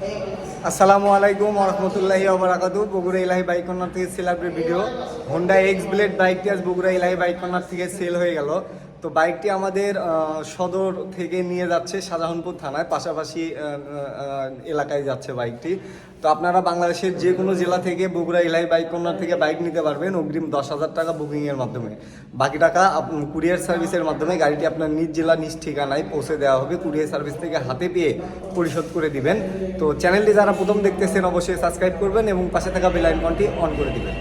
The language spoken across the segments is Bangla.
আসসালামু আলাইকুম রহমতুল্লাহি ওবরাকাতু বগুড়া ইলাহি বাইক কর্নার থেকে celebrate video Honda X Blade বাইকটি আজ বগুড়া ইলাহি বাইক কর্নার থেকে সেল হয়ে গেল। তো বাইকটি আমাদের সদর থেকে নিয়ে যাচ্ছে শাহজাহানপুর থানায়। পাশাপাশি এলাকায় যাচ্ছে বাইকটি। তো আপনারা বাংলাদেশের যে কোনো জেলা থেকে বগুড়া ইলাহি বাইক কর্নার থেকে বাইক নিতে পারবেন অগ্রিম দশ হাজার টাকা বুকিংয়ের মাধ্যমে। বাকি টাকা কুরিয়ার সার্ভিসের মাধ্যমে গাড়িটি আপনার নিজ জেলা, নিজ ঠিকানায় পৌঁছে দেওয়া হবে। কুরিয়ার সার্ভিস থেকে হাতে পেয়ে পরিশোধ করে দিবেন। তো চ্যানেলটি যারা প্রথম দেখতেছেন, অবশ্যই সাবস্ক্রাইব করবেন এবং পাশে থাকা বেল আইকনটি অন করে দিবেন।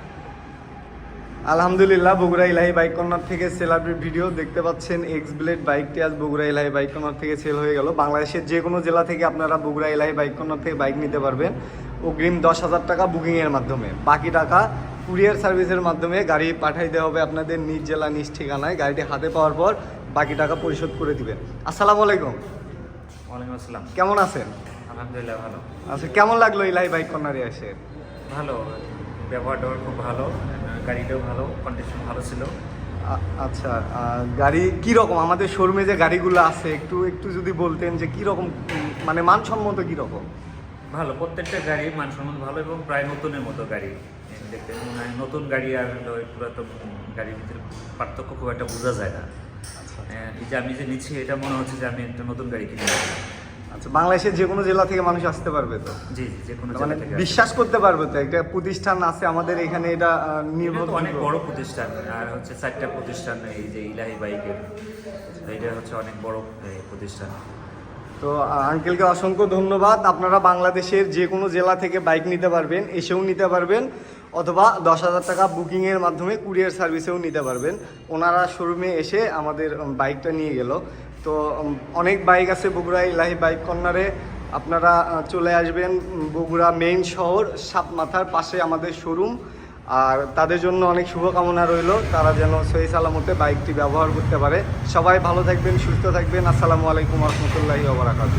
আলহামদুলিল্লাহ বগুড়া ইলাহি বাইক কর্নার থেকে সেলাব্রিট ভিডিও দেখতে পাচ্ছেন এক্স ব্লেড বাইকটি আজ বগুড়া ইলাহি বাইক কর্নার থেকে সেল হয়ে গেল। বাংলাদেশের যে কোনো জেলা থেকে আপনারা বগুড়া ইলাহি বাইক কর্নার থেকে বাইক নিতে পারবেন। অগ্রিম দশ হাজার টাকা বুকিংয়ের মাধ্যমে। বাকি টাকা কুরিয়ার সার্ভিসের মাধ্যমে গাড়ি পাঠাইতে হবে আপনাদের নিজ জেলা নিজ ঠিকানায়। গাড়িটি হাতে পাওয়ার পর বাকি টাকা পরিশোধ করে দিবেন। আসসালামু আলাইকুম। ওয়ালাইকুম আসসালাম। কেমন আছেন? আলহামদুলিল্লাহ ভালো। আচ্ছা কেমন লাগল ইলাহি বাইক কর্নারে এসে? ভালো ব্যবহারটা খুব ভালো। গাড়িটাও ভালো কন্ডিশন ভালো ছিল। আচ্ছা গাড়ি কি রকম আমাদের শোরুমে যে গাড়িগুলো আছে একটু একটু যদি বলতেন যে কি রকম মানে মানসম্মত কি রকম ভালো প্রত্যেকটা গাড়ি মানসম্মত ভালো এবং প্রায় নতুনের মতো গাড়ি। দেখতে মনে হয় নতুন গাড়ি আর পুরাতন গাড়ির ভিতরে পার্থক্য খুব একটা বোঝা যায় না। আহ, এই যে আমি যে নিচ্ছি এটা মনে হচ্ছে যে আমি একটা নতুন গাড়ি কিনে। আচ্ছা বাংলাদেশের যে কোনো জেলা থেকে মানুষ আসতে পারবে তো? জি যে কোনো জেলা থেকে বিশ্বাস করতে পারবে তো? একটা প্রতিষ্ঠান আছে আমাদের এখানে এটা নির্ভর অনেক বড় প্রতিষ্ঠান আর হচ্ছে চারটা প্রতিষ্ঠান এই যে ইলাহি বাইকের এটা হচ্ছে অনেক বড় প্রতিষ্ঠান। তো আঙ্কেলকে অসংখ্য ধন্যবাদ। আপনারা বাংলাদেশের যে কোনো জেলা থেকে বাইক নিতে পারবেন, এসেও নিতে পারবেন, অথবা দশ হাজার টাকা বুকিংয়ের মাধ্যমে কুরিয়ার সার্ভিসেও নিতে পারবেন। ওনারা শোরুমে এসে আমাদের বাইকটা নিয়ে গেল। তো অনেক বাইক আছে বগুড়া ইলাহি বাইক কর্নারে আপনারা চলে আসবেন বগুড়া মেইন শহর সাপমাথার পাশে আমাদের শোরুম আর তাদের জন্য অনেক শুভকামনা রইল। তারা যেন সহি সালামতে বাইকটি ব্যবহার করতে পারে। সবাই ভালো থাকবেন, সুস্থ থাকবেন। আসসালামু আলাইকুম রহমতুল্লাহি ওবরাকাতুহ